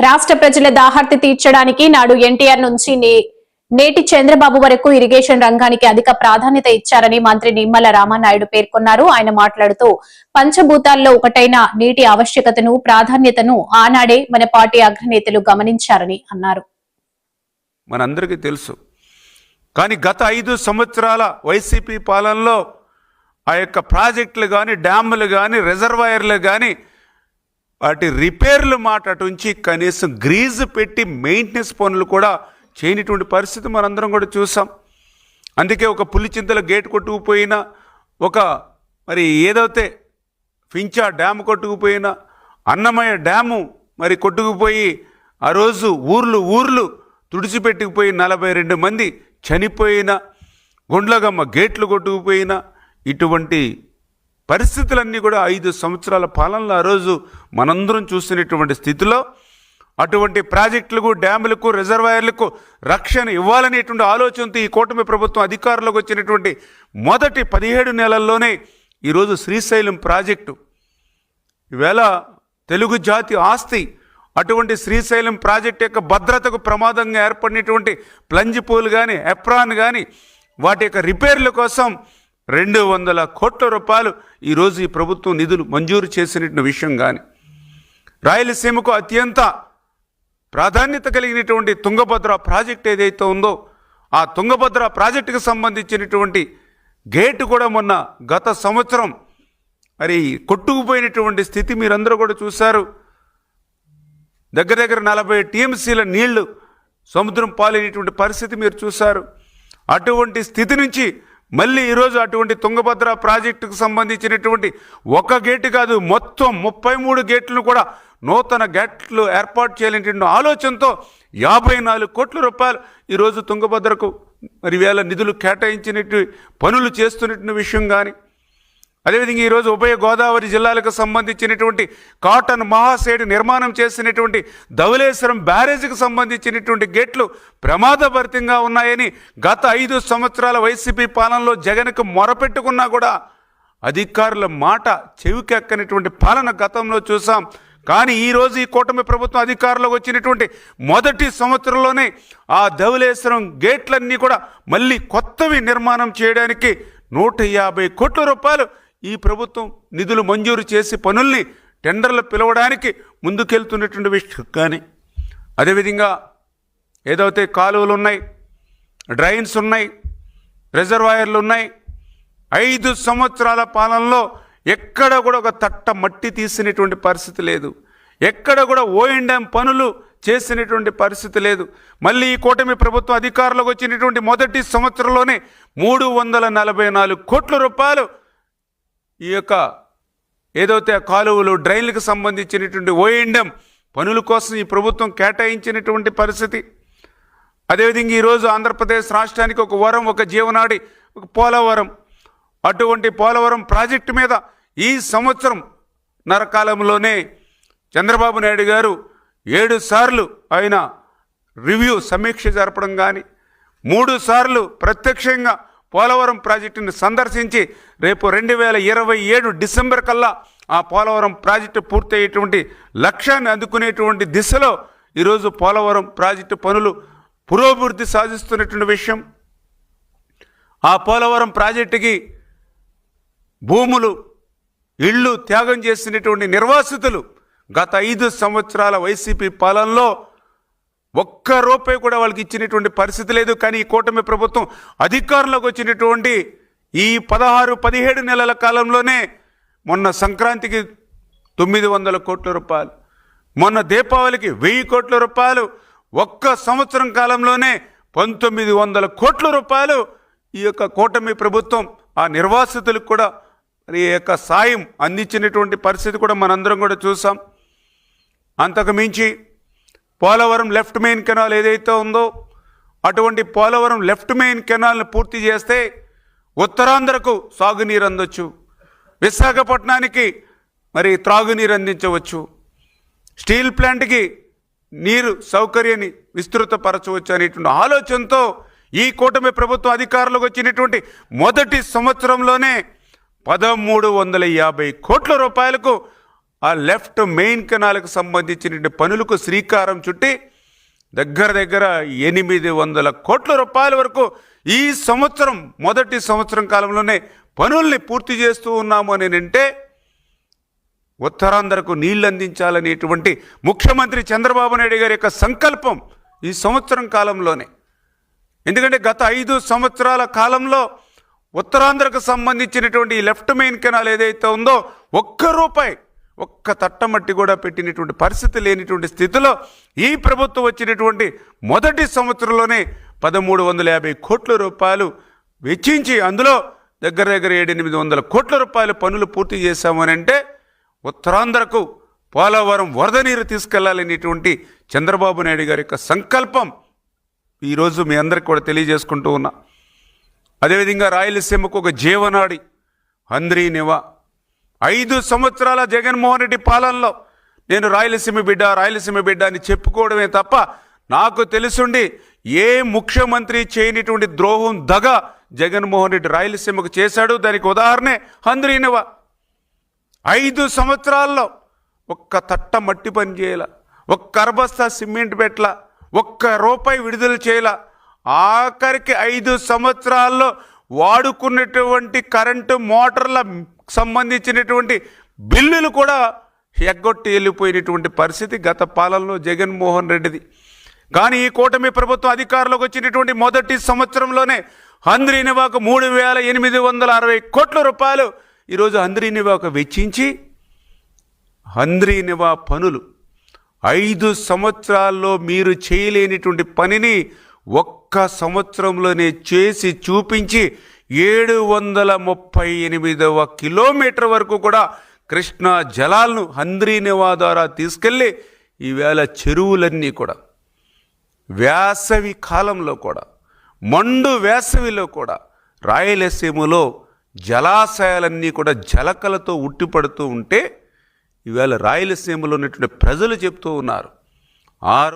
రాష్ట్ర ప్రజల దాహార్తి తీర్చడానికి నాడు ఎన్టీఆర్ నుంచి నే- నేటి చంద్రబాబు వరకు ఇరిగేషన్ రంగానికి అధిక ప్రాధాన్యత ఇచ్చారని మంత్రి నిమ్మల రామానాయుడు పేర్కొన్నారు. ఆయన మాట్లాడుతూ పంచభూతాల్లో ఒకటైన నీటి ఆవశ్యకతను ప్రాధాన్యతను ఆనాడే మన పార్టీ అగ్రనేతలు గమనించారని అన్నారు. మనందరికీ తెలుసు. కానీ గత ఐదు సంవత్సరాల వైసీపీ పాలనలో ఆ యొక్క ప్రాజెక్టులు కానీ డ్యాములు కానీ రిజర్వాయర్లు కానీ వాటి రిపేర్లు మాట అటుంచి కనీసం గ్రీజు పెట్టి మెయింటెనెన్స్ పనులు కూడా చేయనిటువంటి పరిస్థితి మనందరం కూడా చూసాం. అందుకే ఒక పులిచింతల గేట్ కొట్టుకుపోయినా ఒక మరి ఏదైతే ఫించా డ్యామ్ కొట్టుకుపోయినా అన్నమయ్య డ్యాము మరి కొట్టుకుపోయి ఆ రోజు ఊర్లు ఊర్లు తుడిచిపెట్టుకుపోయి నలభై రెండు మంది చనిపోయిన గుండ్లగమ్మ గేట్లు కొట్టుకుపోయిన ఇటువంటి పరిస్థితులన్నీ కూడా ఐదు సంవత్సరాల పాలనలో ఆ రోజు మనందరం చూసినటువంటి స్థితిలో అటువంటి ప్రాజెక్టులకు డ్యాములకు రిజర్వాయర్లకు రక్షణ ఇవ్వాలనేటువంటి ఆలోచనతో ఈ కూటమి ప్రభుత్వం అధికారంలోకి వచ్చినటువంటి మొదటి పదిహేడు నెలల్లోనే ఈరోజు శ్రీశైలం ప్రాజెక్టు. ఈవేళ తెలుగు జాతి ఆస్తి అటువంటి శ్రీశైలం ప్రాజెక్ట్ యొక్క భద్రతకు ప్రమాదంగా ఏర్పడినటువంటి ప్లంజ్ పూలు కానీ ఎప్రాన్ కానీ వాటి యొక్క రిపేర్ల కోసం రెండు వందల కోట్ల రూపాయలు ఈరోజు ఈ ప్రభుత్వం నిధులు మంజూరు చేసినటువంటి విషయం కానీ రాయలసీమకు అత్యంత ప్రాధాన్యత కలిగినటువంటి తుంగభద్ర ప్రాజెక్ట్ ఏదైతే ఉందో ఆ తుంగభద్ర ప్రాజెక్టుకు సంబంధించినటువంటి గేటు కూడా మొన్న గత సంవత్సరం మరి కొట్టుకుపోయినటువంటి స్థితి మీరందరూ కూడా చూశారు. దగ్గర దగ్గర నలభై టీఎంసీల నీళ్ళు సముద్రం పాలైనటువంటి పరిస్థితి మీరు చూశారు. అటువంటి స్థితి నుంచి మళ్ళీ ఈరోజు అటువంటి తుంగభద్ర ప్రాజెక్టుకు సంబంధించినటువంటి ఒక గేటు కాదు మొత్తం ముప్పై మూడు గేట్లను కూడా నూతన గేట్లు ఏర్పాటు చేయాలనేటువంటి ఆలోచనతో యాభై నాలుగు కోట్ల రూపాయలు ఈరోజు తుంగభద్రకు మరి వేల నిధులు కేటాయించినట్టు పనులు చేస్తున్నటువంటి విషయం కానీ అదేవిధంగా ఈరోజు ఉభయ గోదావరి జిల్లాలకు సంబంధించినటువంటి కాటన్ మహాసేడు నిర్మాణం చేసినటువంటి ధవలేశ్వరం బ్యారేజీకి సంబంధించినటువంటి గేట్లు ప్రమాదభరితంగా ఉన్నాయని గత ఐదు సంవత్సరాల వైసీపీ పాలనలో జగన్కు మొరపెట్టుకున్నా కూడా అధికారుల మాట చెవికెక్కనటువంటి పాలన గతంలో చూసాం. కానీ ఈరోజు ఈ కూటమి ప్రభుత్వం అధికారంలోకి వచ్చినటువంటి మొదటి సంవత్సరంలోనే ఆ ధవలేశ్వరం గేట్లన్నీ కూడా మళ్ళీ కొత్తవి నిర్మాణం చేయడానికి నూట యాభై కోట్ల రూపాయలు ఈ ప్రభుత్వం నిధులు మంజూరు చేసి పనుల్ని టెండర్లు పిలవడానికి ముందుకెళ్తున్నటువంటి విషయం. కానీ అదేవిధంగా ఏదైతే కాలువలు ఉన్నాయి డ్రైన్స్ ఉన్నాయి రిజర్వాయర్లు ఉన్నాయి ఐదు సంవత్సరాల పాలనలో ఎక్కడ కూడా ఒక తట్ట మట్టి తీసినటువంటి పరిస్థితి లేదు. ఎక్కడ కూడా ఓఎండ్ఎం పనులు చేసినటువంటి పరిస్థితి లేదు. మళ్ళీ ఈ కూటమి ప్రభుత్వం అధికారంలోకి వచ్చినటువంటి మొదటి సంవత్సరంలోనే మూడు వందల నలభై నాలుగు కోట్ల రూపాయలు ఈ యొక్క ఏదైతే కాలువలు డ్రైన్లకు సంబంధించినటువంటి ఓఎండం పనుల కోసం ఈ ప్రభుత్వం కేటాయించినటువంటి పరిస్థితి. అదేవిధంగా ఈరోజు ఆంధ్రప్రదేశ్ రాష్ట్రానికి ఒక వరం ఒక జీవనాడి ఒక పోలవరం. అటువంటి పోలవరం ప్రాజెక్టు మీద ఈ సంవత్సరం నరకాలంలోనే చంద్రబాబు నాయుడు గారు ఏడు సార్లు ఆయన రివ్యూ సమీక్ష జరపడం కానీ మూడు సార్లు ప్రత్యక్షంగా పోలవరం ప్రాజెక్టును సందర్శించి రేపు రెండు వేల ఇరవై ఏడు డిసెంబర్ కల్లా ఆ పోలవరం ప్రాజెక్టు పూర్తయ్యేటువంటి లక్ష్యాన్ని అందుకునేటువంటి దిశలో ఈరోజు పోలవరం ప్రాజెక్టు పనులు పురోభివృద్ధి సాధిస్తున్నటువంటి విషయం. ఆ పోలవరం ప్రాజెక్టుకి భూములు ఇళ్ళు త్యాగం చేసినటువంటి నిర్వాసితులు గత ఐదు సంవత్సరాల వైసీపీ పాలనలో ఒక్క రూపాయి కూడా వాళ్ళకి ఇచ్చినటువంటి పరిస్థితి లేదు. కానీ ఈ కూటమి ప్రభుత్వం అధికారంలోకి వచ్చినటువంటి ఈ పదహారు పదిహేడు నెలల కాలంలోనే మొన్న సంక్రాంతికి తొమ్మిది వందల కోట్ల రూపాయలు మొన్న దీపావళికి వెయ్యి కోట్ల రూపాయలు ఒక్క సంవత్సరం కాలంలోనే పంతొమ్మిది వందల కోట్ల రూపాయలు ఈ యొక్క కూటమి ప్రభుత్వం ఆ నిర్వాసితులకు కూడా మరి ఈ యొక్క సాయం అందించినటువంటి పరిస్థితి కూడా మనందరం కూడా చూసాం. అంతకు మించి పోలవరం లెఫ్ట్ మెయిన్ కెనాల్ ఏదైతే ఉందో అటువంటి పోలవరం లెఫ్ట్ మెయిన్ కెనాల్ని పూర్తి చేస్తే ఉత్తరాంధ్రకు సాగునీరు అందొచ్చు. విశాఖపట్నానికి మరి త్రాగునీరు అందించవచ్చు. స్టీల్ ప్లాంట్కి నీరు సౌకర్యాన్ని విస్తృతపరచవచ్చు అనేటువంటి ఆలోచనతో ఈ కూటమి ప్రభుత్వం అధికారంలోకి వచ్చినటువంటి మొదటి సంవత్సరంలోనే పదమూడు వందల యాభై కోట్ల రూపాయలకు ఆ లెఫ్ట్ మెయిన్ కెనాల్కి సంబంధించిన పనులకు శ్రీకారం చుట్టి దగ్గర దగ్గర ఎనిమిది వందల కోట్ల రూపాయల వరకు ఈ సంవత్సరం మొదటి సంవత్సరం కాలంలోనే పనుల్ని పూర్తి చేస్తూ ఉన్నాము అని అంటే ఉత్తరాంధ్రకు నీళ్ళు అందించాలనేటువంటి ముఖ్యమంత్రి చంద్రబాబు నాయుడు గారి యొక్క సంకల్పం ఈ సంవత్సరం కాలంలోనే. ఎందుకంటే గత ఐదు సంవత్సరాల కాలంలో ఉత్తరాంధ్రకు సంబంధించినటువంటి లెఫ్ట్ మెయిన్ కెనాల్ ఏదైతే ఉందో ఒక్క రూపాయి ఒక్క తట్టమట్టి కూడా పెట్టినటువంటి పరిస్థితి లేనిటువంటి స్థితిలో ఈ ప్రభుత్వం వచ్చినటువంటి మొదటి సంవత్సరంలోనే పదమూడు వందల యాభై కోట్ల రూపాయలు వెచ్చించి అందులో దగ్గర దగ్గర ఏడెనిమిది వందల కోట్ల రూపాయల పనులు పూర్తి చేశామని అంటే ఉత్తరాంధ్రకు పోలవరం వరద నీరు తీసుకెళ్ళాలనేటువంటి చంద్రబాబు నాయుడు గారి యొక్క సంకల్పం ఈరోజు మీ అందరికి కూడా తెలియజేసుకుంటూ ఉన్నా. అదేవిధంగా రాయలసీమకు ఒక జీవనాడి హంద్రీ నివా ఐదు సంవత్సరాల జగన్మోహన్ రెడ్డి పాలనలో నేను రాయలసీమ బిడ్డ రాయలసీమ బిడ్డ అని చెప్పుకోవడమే తప్ప నాకు తెలుసుండి ఏ ముఖ్యమంత్రి చేయనిటువంటి ద్రోహం దగ జగన్మోహన్ రెడ్డి రాయలసీమకు చేశాడు? దానికి ఉదాహరణే హంద్రీ ఐదు సంవత్సరాల్లో ఒక్క తట్ట మట్టి పని చేయాల ఒక్క అరబస్తా సిమెంట్ పెట్టల ఒక్క రూపాయి విడుదల చేయాల. ఆఖరికి ఐదు సంవత్సరాల్లో వాడుకున్నటువంటి కరెంటు మోటార్ల సంబంధించినటువంటి బిల్లులు కూడా ఎగ్గొట్టి వెళ్ళిపోయినటువంటి పరిస్థితి గత పాలనలో జగన్మోహన్ రెడ్డిది. కానీ ఈ కూటమి ప్రభుత్వం అధికారంలోకి వచ్చినటువంటి మొదటి సంవత్సరంలోనే హంద్రీనివాకు మూడు వేల ఎనిమిది వందల అరవై కోట్ల రూపాయలు ఈరోజు హంద్రీనివాకు వెచ్చించి హంద్రీనివా పనులు. ఐదు సంవత్సరాల్లో మీరు చేయలేనిటువంటి పనిని ఒక్క సంవత్సరంలోనే చేసి చూపించి ఏడు వందల ముప్పై ఎనిమిదవ కిలోమీటర్ వరకు కూడా కృష్ణా జలాలను హంద్రీనివా ద్వారా తీసుకెళ్ళి ఈవేళ చెరువులన్నీ కూడా వేసవి కాలంలో కూడా మండు వేసవిలో కూడా రాయలసీమలో జలాశయాలన్నీ కూడా జలకలతో ఉట్టిపడుతూ ఉంటే ఈవేళ రాయలసీమలో ఉన్నటువంటి ప్రజలు చెప్తూ ఉన్నారు. ఆరు